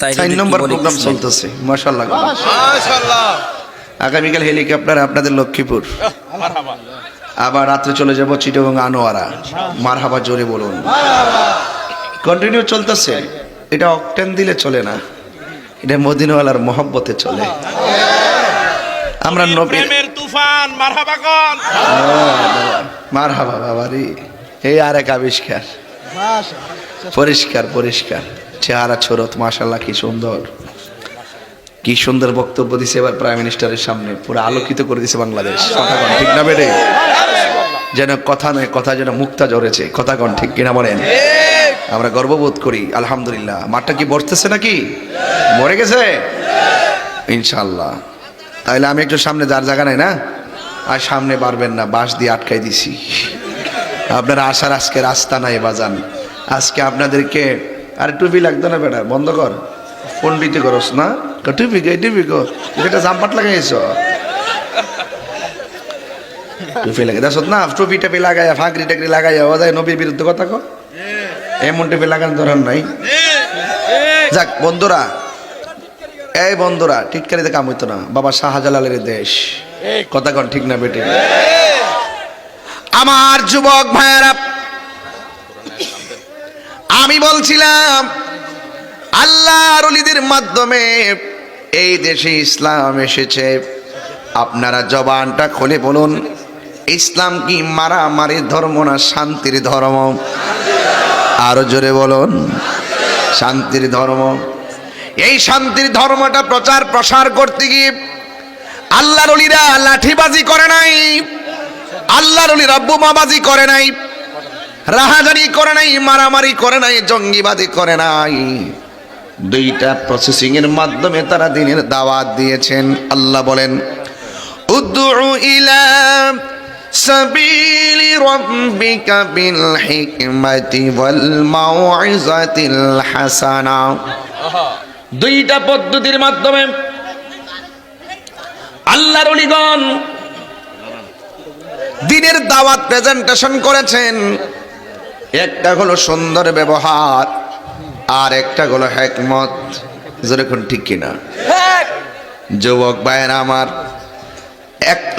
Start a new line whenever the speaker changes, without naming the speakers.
তাই
চার নম্বর প্রোগ্রাম চলতেছে। মাশাল্লাহ আগামীকাল হেলিকপ্টার আপনাদের লক্ষ্মীপুর।
মারহাবা।
আবার রাত্রে চলে যাব চিটগং আনোয়ারা। মার মারহাবা জোরে বলুন। কন্টিনিউ চলতেছে। এটা অকটেন দিলে চলে না। এটা মদিনওয়ালার মহব্বতে চলে। আমরা নবীর
তুফান মারহাবা কোন।
মার হাবা বাবারি। এই আর এক আবিষ্কার। পরিষ্কার পরিষ্কার। চেহারা ছোরত মাশাল্লাহ কি সুন্দর। কি সুন্দর বক্তব্য দিছে এবার প্রাইম মিনিস্টারের সামনে। পুরো আলোকিত করে দিছে বাংলাদেশ। কথা কন, ঠিক না বেড়ে? যেন কথা নয়, কথা যেন মুক্তা জড়েছে কথা কন, ঠিক কিনা বলেন? আমরা গর্ববোধ করি, আলহামদুলিল্লাহ। মাঠটা কি বসতেছে নাকি? মরে গেছে? ইনশাল্লাহ তাহলে আমি একটু সামনে যার জায়গা নাই না? আর সামনে পারবেন না, বাঁশ দিয়ে আটকাই দিছি। আপনারা আসার আজকে রাস্তা নাই, বাজান। আজকে আপনাদেরকে আরে টুপি লাগতো না বেটা বন্ধ কর। পন্ডিতে করস না। টুপি গে টুপি গো এটা জাম্পাট লাগাইছ টুপি লাগে দেখছ না টুপি টাপি লাগাইয়া ফাঁকরি টাকরি লাগাইয়া ও যায় নবীর বিরুদ্ধে কথা কো। এমন টুপি লাগানোর দরকার নাই। যাক বন্ধুরা এই বন্ধুরা টিটকারিতে কাম হইতো না। বাবা শাহজালালের দেশ। কথা কন ঠিক না বেটে? আমার যুবক ভাইয়ারা আমি বলছিলাম, আল্লাহ রলিদের মাধ্যমে এই দেশে ইসলাম এসেছে। আপনারা জবানটা খুলে বলুন, ইসলাম কি মারামারির ধর্ম না শান্তির ধর্ম? আরও জোরে বলুন, শান্তির ধর্ম। এই শান্তির ধর্মটা প্রচার প্রসার করতে গিয়ে আল্লাহ রলিরা লাঠিবাজি করে নাই, আল্লাহ রলিরা বোমাবাজি করে নাই। রাহাজানি করে নাই মারামারি করে নাই জঙ্গিবাদী করে নাই। দুইটা প্রসেসিং এর মাধ্যমে তারা দিনের দাওয়াত দিয়েছেন। আল্লাহ বলেন উদ্দু ইলা সাবিলি রাব্বিকা বিল হিকমাতি ওয়াল মাউইজাতিল হাসানা। দুইটা পদ্ধতির মাধ্যমে আল্লাহর অলিগণ দিনের দাওয়াত প্রেজেন্টেশন করেছেন। একটা হলো সুন্দর ব্যবহার আর একটা হলো হ্যাকমত যেরকম ঠিক কিনা। যুবক ভাইয়েরা আমার এক